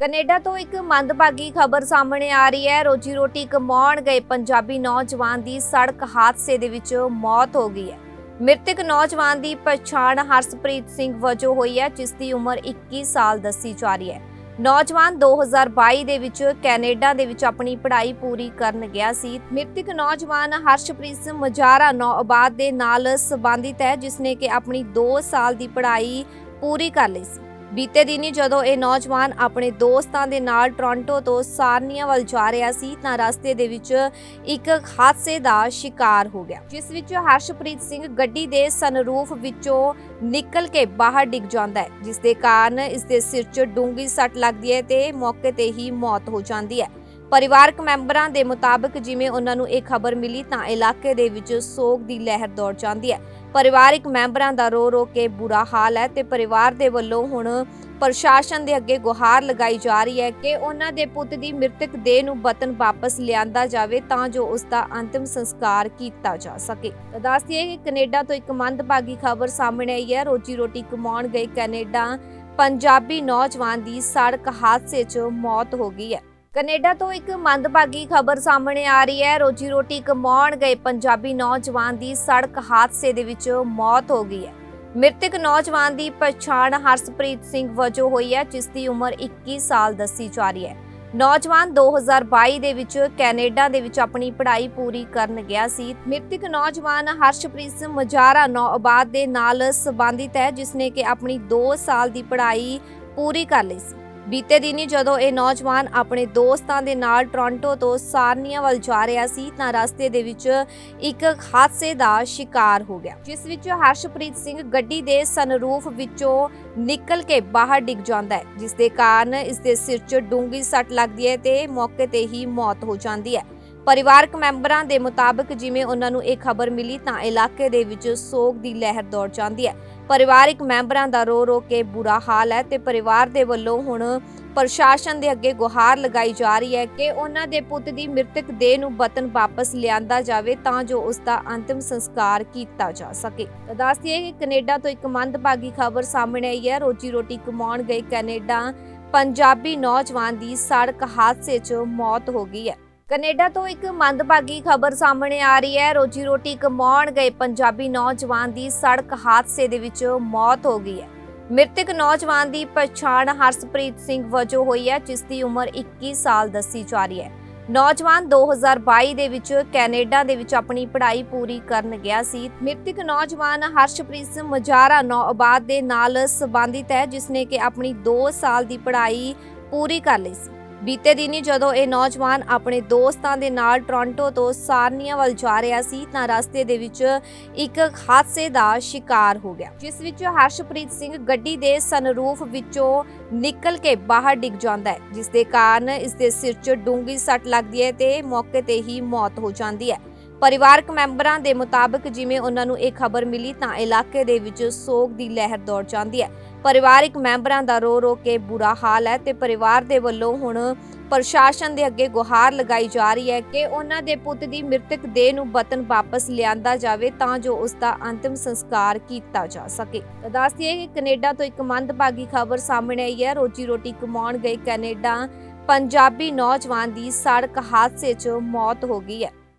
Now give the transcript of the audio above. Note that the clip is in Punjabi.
ਕੈਨੇਡਾ ਤੋਂ ਇੱਕ ਮੰਦਭਾਗੀ ਖਬਰ ਸਾਹਮਣੇ ਆ ਰਹੀ ਹੈ। ਰੋਜੀ ਰੋਟੀ ਕਮਾਉਣ ਗਏ ਪੰਜਾਬੀ ਨੌਜਵਾਨ ਦੀ ਸੜਕ ਹਾਦਸੇ ਦੇ ਵਿੱਚ ਮੌਤ ਹੋ ਗਈ ਹੈ। ਮ੍ਰਿਤਕ ਨੌਜਵਾਨ ਦੀ ਪਛਾਣ ਹਰਸਪ੍ਰੀਤ ਸਿੰਘ ਵਜੋਂ ਹੋਈ ਹੈ, ਜਿਸ ਦੀ ਉਮਰ 21 ਸਾਲ ਦੱਸੀ ਜਾ ਰਹੀ ਹੈ। ਨੌਜਵਾਨ 2022 ਦੇ ਵਿੱਚ ਕੈਨੇਡਾ ਦੇ ਵਿੱਚ ਆਪਣੀ ਪੜ੍ਹਾਈ ਪੂਰੀ ਕਰਨ ਗਿਆ ਸੀ। ਮ੍ਰਿਤਕ ਨੌਜਵਾਨ ਹਰਸ਼ਪ੍ਰੀਤ ਸਿੰਘ ਮਜਾਰਾ ਨੌਆਬਾਦ ਦੇ ਨਾਲ ਸੰਬੰਧਿਤ ਹੈ, ਜਿਸ ਨੇ ਕਿ ਆਪਣੀ 2 ਸਾਲ ਦੀ ਪੜ੍ਹਾਈ ਪੂਰੀ ਕਰ ਲਈ ਸੀ। ਬੀਤੇ ਦਿਨੀ ਜਦੋਂ ਇਹ ਨੌਜਵਾਨ ਆਪਣੇ ਦੋਸਤਾਂ ਦੇ ਨਾਲ ਟੋਰਾਂਟੋ ਤੋਂ ਸਾਰਨੀਆ ਵੱਲ ਜਾ ਰਿਹਾ ਸੀ, ਤਾਂ ਰਸਤੇ ਦੇ ਵਿੱਚ ਇੱਕ ਹਾਦਸੇ ਦਾ ਸ਼ਿਕਾਰ ਹੋ ਗਿਆ। ਜਿਸ ਵਿੱਚ ਹਰਸ਼ਪ੍ਰੀਤ ਸਿੰਘ ਗੱਡੀ ਦੇ ਸਨਰੂਫ ਵਿੱਚੋਂ ਨਿਕਲ ਕੇ ਬਾਹਰ ਡਿੱਗ ਜਾਂਦਾ ਹੈ। ਜਿਸ ਦੇ ਕਾਰਨ ਇਸ ਦੇ ਸਿਰ 'ਚ ਡੂੰਗੀ ਸੱਟ ਲੱਗਦੀ ਹੈ ਤੇ ਮੌਕੇ ਤੇ ਹੀ ਮੌਤ ਹੋ ਜਾਂਦੀ ਹੈ। ਪਰਿਵਾਰਕ ਮੈਂਬਰਾਂ ਦੇ ਮੁਤਾਬਕ ਜਿਵੇਂ ਉਹਨਾਂ ਨੂੰ ਇਹ ਖਬਰ ਮਿਲੀ ਤਾਂ ਇਲਾਕੇ ਦੇ ਵਿੱਚ ਸੋਗ ਦੀ ਲਹਿਰ ਦੌੜ ਜਾਂਦੀ ਹੈ। ਪਰਿਵਾਰਕ ਮੈਂਬਰਾਂ ਦਾ ਰੋ ਰੋ ਕੇ ਬੁਰਾ ਹਾਲ ਹੈ ਤੇ ਪਰਿਵਾਰ ਦੇ ਵੱਲੋਂ ਹੁਣ ਪ੍ਰਸ਼ਾਸਨ ਦੇ ਅੱਗੇ ਗੁਹਾਰ ਲਗਾਈ ਜਾ ਰਹੀ ਹੈ ਕਿ ਉਹਨਾਂ ਦੇ ਪੁੱਤ ਦੀ ਮ੍ਰਿਤਕ ਦੇਹ ਨੂੰ ਵਤਨ ਵਾਪਸ ਲਿਆਂਦਾ ਜਾਵੇ ਤਾਂ ਜੋ ਉਸ ਦਾ ਅੰਤਿਮ ਸੰਸਕਾਰ ਕੀਤਾ ਜਾ ਸਕੇ। ਤਾਂ ਦੱਸ ਕਿ ਕੈਨੇਡਾ ਤੋਂ ਇੱਕ ਮੰਦਭਾਗੀ ਖਬਰ ਸਾਹਮਣੇ ਆਈ ਹੈ। ਰੋਜੀ ਰੋਟੀ ਕਮਾਉਣ ਗਏ ਕੈਨੇਡਾ ਪੰਜਾਬੀ ਨੌਜਵਾਨ ਦੀ ਸੜਕ ਹਾਦਸੇ 'ਚ ਮੌਤ ਹੋ ਗਈ ਹੈ। ਕੈਨੇਡਾ ਤੋਂ ਇੱਕ ਮੰਦਭਾਗੀ ਖਬਰ ਸਾਹਮਣੇ ਆ ਰਹੀ ਹੈ। ਰੋਜੀ ਰੋਟੀ ਕਮਾਉਣ ਗਏ ਪੰਜਾਬੀ ਨੌਜਵਾਨ ਦੀ ਸੜਕ ਹਾਦਸੇ ਦੇ ਵਿੱਚ ਮੌਤ ਹੋ ਗਈ ਹੈ। ਮ੍ਰਿਤਕ ਨੌਜਵਾਨ ਦੀ ਪਛਾਣ ਹਰਸਪ੍ਰੀਤ ਸਿੰਘ ਵਜੋਂ ਹੋਈ ਹੈ, ਜਿਸ ਦੀ ਉਮਰ 21 ਸਾਲ ਦੱਸੀ ਜਾ ਰਹੀ ਹੈ। ਨੌਜਵਾਨ 2022 ਦੇ ਵਿੱਚ ਕੈਨੇਡਾ ਦੇ ਵਿੱਚ ਆਪਣੀ ਪੜ੍ਹਾਈ ਪੂਰੀ ਕਰਨ ਗਿਆ ਸੀ। ਮ੍ਰਿਤਕ ਨੌਜਵਾਨ ਹਰਸ਼ਪ੍ਰੀਤ ਸਿੰਘ ਮਜਾਰਾ ਨੌਆਬਾਦ ਦੇ ਨਾਲ ਸੰਬੰਧਿਤ ਹੈ, ਜਿਸ ਨੇ ਕਿ ਆਪਣੀ 2 ਸਾਲ ਦੀ ਪੜ੍ਹਾਈ ਪੂਰੀ ਕਰ ਲਈ ਸੀ। ਬੀਤੇ ਦਿਨੀ ਜਦੋਂ ਇਹ ਨੌਜਵਾਨ ਆਪਣੇ ਦੋਸਤਾਂ ਦੇ ਨਾਲ ਟੋਰਾਂਟੋ ਤੋਂ ਸਾਰਨੀਆ ਵੱਲ ਜਾ ਰਿਹਾ ਸੀ, ਤਾਂ ਰਸਤੇ ਦੇ ਵਿੱਚ ਇੱਕ ਹਾਦਸੇ ਦਾ ਸ਼ਿਕਾਰ ਹੋ ਗਿਆ, ਜਿਸ ਵਿੱਚ ਹਰਸ਼ਪ੍ਰੀਤ ਸਿੰਘ ਗੱਡੀ ਦੇ ਸਨਰੂਫ ਵਿੱਚੋਂ ਨਿਕਲ ਕੇ ਬਾਹਰ ਡਿੱਗ ਜਾਂਦਾ ਹੈ, ਜਿਸ ਦੇ ਕਾਰਨ ਇਸ ਦੇ ਸਿਰ 'ਚ ਡੂੰਗੀ ਸੱਟ ਲੱਗਦੀ ਹੈ ਤੇ ਮੌਕੇ ਤੇ ਹੀ ਮੌਤ ਹੋ ਜਾਂਦੀ ਹੈ। ਪਰਿਵਾਰਕ ਮੈਂਬਰਾਂ ਦੇ ਮੁਤਾਬਕ ਜਿਵੇਂ ਉਹਨਾਂ ਨੂੰ ਇਹ ਖਬਰ ਮਿਲੀ ਤਾਂ ਇਲਾਕੇ ਦੇ ਵਿੱਚ ਸੋਗ ਦੀ ਲਹਿਰ ਦੌੜ ਜਾਂਦੀ ਹੈ। ਪਰਿਵਾਰਕ ਮੈਂਬਰਾਂ ਦਾ ਰੋ ਰੋ ਕੇ ਬੁਰਾ ਹਾਲ ਹੈ ਤੇ ਪਰਿਵਾਰ ਦੇ ਵੱਲੋਂ ਹੁਣ ਪ੍ਰਸ਼ਾਸਨ ਦੇ ਅੱਗੇ ਗੁਹਾਰ ਲਗਾਈ ਜਾ ਰਹੀ ਹੈ ਕਿ ਉਹਨਾਂ ਦੇ ਪੁੱਤ ਦੀ ਮ੍ਰਿਤਕ ਦੇਹ ਨੂੰ ਵਤਨ ਵਾਪਸ ਲਿਆਂਦਾ ਜਾਵੇ ਤਾਂ ਜੋ ਉਸ ਦਾ ਅੰਤਿਮ ਸੰਸਕਾਰ ਕੀਤਾ ਜਾ ਸਕੇ। ਤਾਂ ਦੱਸ ਦਈਏ ਕਿ ਕੈਨੇਡਾ ਤੋਂ ਇੱਕ ਮੰਦਭਾਗੀ ਖਬਰ ਸਾਹਮਣੇ ਆਈ ਹੈ। ਰੋਜੀ ਰੋਟੀ ਕਮਾਉਣ ਗਏ ਕੈਨੇਡਾ ਪੰਜਾਬੀ ਨੌਜਵਾਨ ਦੀ ਸੜਕ ਹਾਦਸੇ 'ਚ ਮੌਤ ਹੋ ਗਈ ਹੈ। ਕੈਨੇਡਾ ਤੋਂ ਇੱਕ ਮੰਦਭਾਗੀ ਖਬਰ ਸਾਹਮਣੇ ਆ ਰਹੀ ਹੈ। ਰੋਜੀ ਰੋਟੀ ਕਮਾਉਣ ਗਏ ਪੰਜਾਬੀ ਨੌਜਵਾਨ ਦੀ ਸੜਕ ਹਾਦਸੇ ਦੇ ਵਿੱਚ ਮੌਤ ਹੋ ਗਈ ਹੈ। ਮ੍ਰਿਤਕ ਨੌਜਵਾਨ ਦੀ ਪਛਾਣ ਹਰਸਪ੍ਰੀਤ ਸਿੰਘ ਵਜੋਂ ਹੋਈ ਹੈ, ਜਿਸ ਦੀ ਉਮਰ 21 ਸਾਲ ਦੱਸੀ ਜਾ ਰਹੀ ਹੈ। ਨੌਜਵਾਨ 2022 ਦੇ ਵਿੱਚ ਕੈਨੇਡਾ ਦੇ ਵਿੱਚ ਆਪਣੀ ਪੜ੍ਹਾਈ ਪੂਰੀ ਕਰਨ ਗਿਆ ਸੀ। ਮ੍ਰਿਤਕ ਨੌਜਵਾਨ ਹਰਸ਼ਪ੍ਰੀਤ ਸਿੰਘ ਮਜਾਰਾ ਨੌਆਬਾਦ ਦੇ ਨਾਲ ਸੰਬੰਧਿਤ ਹੈ, ਜਿਸ ਨੇ ਕਿ ਆਪਣੀ 2 ਸਾਲ ਦੀ ਪੜ੍ਹਾਈ ਪੂਰੀ ਕਰ ਲਈ ਸੀ। ਬੀਤੇ ਦਿਨੀ ਜਦੋਂ ਇਹ ਨੌਜਵਾਨ ਆਪਣੇ ਦੋਸਤਾਂ ਦੇ ਨਾਲ ਟੋਰਾਂਟੋ ਤੋਂ ਸਾਰਨੀਆ ਵੱਲ ਜਾ ਰਿਹਾ ਸੀ, ਤਾਂ ਰਸਤੇ ਦੇ ਵਿੱਚ ਇੱਕ ਹਾਦਸੇ ਦਾ ਸ਼ਿਕਾਰ ਹੋ ਗਿਆ, ਜਿਸ ਵਿੱਚ ਹਰਸ਼ਪ੍ਰੀਤ ਸਿੰਘ ਗੱਡੀ ਦੇ ਸਨਰੂਫ ਵਿੱਚੋਂ ਨਿਕਲ ਕੇ ਬਾਹਰ ਡਿੱਗ ਜਾਂਦਾ ਹੈ, ਜਿਸ ਦੇ ਕਾਰਨ ਇਸ ਦੇ ਸਿਰ 'ਚ ਡੂੰਗੀ ਸੱਟ ਲੱਗਦੀ ਹੈ ਤੇ ਮੌਕੇ ਤੇ ਹੀ ਮੌਤ ਹੋ ਜਾਂਦੀ ਹੈ। ਪਰਿਵਾਰਕ ਮੈਂਬਰਾਂ ਦੇ ਮੁਤਾਬਕ ਜਿਵੇਂ ਉਹਨਾਂ ਨੂੰ ਇਹ ਖਬਰ ਮਿਲੀ ਤਾਂ ਇਲਾਕੇ ਦੇ ਵਿੱਚ ਸੋਗ ਦੀ ਲਹਿਰ ਦੌੜ ਜਾਂਦੀ ਹੈ। ਪਰਿਵਾਰਕ ਮੈਂਬਰਾਂ ਦਾ ਰੋ ਰੋ ਕੇ ਬੁਰਾ ਹਾਲ ਹੈ ਤੇ ਪਰਿਵਾਰ ਦੇ ਵੱਲੋਂ ਹੁਣ ਪ੍ਰਸ਼ਾਸਨ ਦੇ ਅੱਗੇ ਗੁਹਾਰ ਲਗਾਈ ਜਾ ਰਹੀ ਹੈ ਕਿ ਉਹਨਾਂ ਦੇ ਪੁੱਤ ਦੀ ਮ੍ਰਿਤਕ ਦੇਹ ਨੂੰ ਵਤਨ ਵਾਪਸ ਲਿਆਂਦਾ ਜਾਵੇ ਤਾਂ ਜੋ ਉਸ ਦਾ ਅੰਤਿਮ ਸੰਸਕਾਰ ਕੀਤਾ ਜਾ ਸਕੇ। ਦੱਸਦੀ ਦੱਸ ਕਿ ਕੈਨੇਡਾ ਤੋਂ ਇੱਕ ਮੰਦਭਾਗੀ ਖਬਰ ਸਾਹਮਣੇ ਆਈ ਹੈ। ਰੋਜੀ ਰੋਟੀ ਕਮਾਉਣ ਗਏ ਕੈਨੇਡਾ ਪੰਜਾਬੀ ਨੌਜਵਾਨ ਦੀ ਸੜਕ ਹਾਦਸੇ 'ਚ ਮੌਤ ਹੋ ਗਈ ਹੈ।